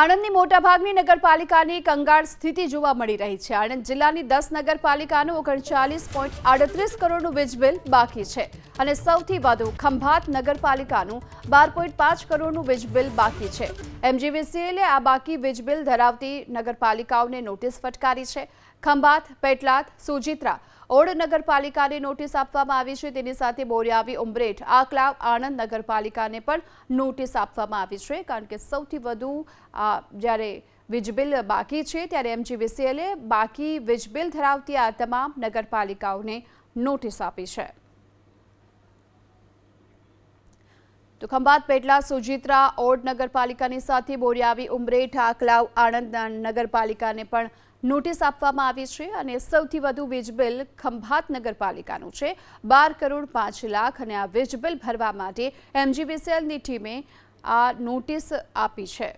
આણંદની મોટાભાગની નગરપાલિકાની કંગાળ સ્થિતિ જોવા મળી રહી છે. આણંદ જિલ્લાની દસ નગરપાલિકાનું ઓગણચાલીસ પોઈન્ટ આડત્રીસ કરોડનું વીજ બિલ બાકી છે અને સૌથી વધુ ખંભાત નગરપાલિકાનું બાર પોઈન્ટ પાંચ કરોડનું વીજ બિલ બાકી છે. એમજીવીસીએલે આ બાકી વીજ બિલ ધરાવતી નગરપાલિકાઓને નોટિસ ફટકારી છે. ખંભાત, પેટલાદ, સુજિત્રા. ઓડ નગરપાલિકાને નોટિસ આપવામાં આવી છે. તેની સાથે બોરિયાવી, ઉમરેઠ, આકલાવ, આણંદ નગરપાલિકાને પણ નોટિસ આપવામાં આવી છે. કારણ કે સૌથી વધુ જ્યારે વીજ બિલ બાકી છે, ત્યારે એમજીવીસીએલે બાકી વીજ બિલ ધરાવતી આ તમામ નગરપાલિકાઓને નોટિસ આપી છે. તો ખંભાત પેટલા સુજિત્રા ઓડ નગરપાલિકાની સાથે બોરિયાવી ઉમરેઠ આકલાવ આણંદ નગરપાલિકાને પણ નોટિસ આપવામાં આવી છે અને સૌથી વધુ વીજ બિલ ખંભાત નગરપાલિકાનું છે. બાર કરોડ પાંચ લાખ અને આ વીજ બિલ ભરવા માટે એમજીવીસીએલની ટીમે આ નોટિસ આપી છે.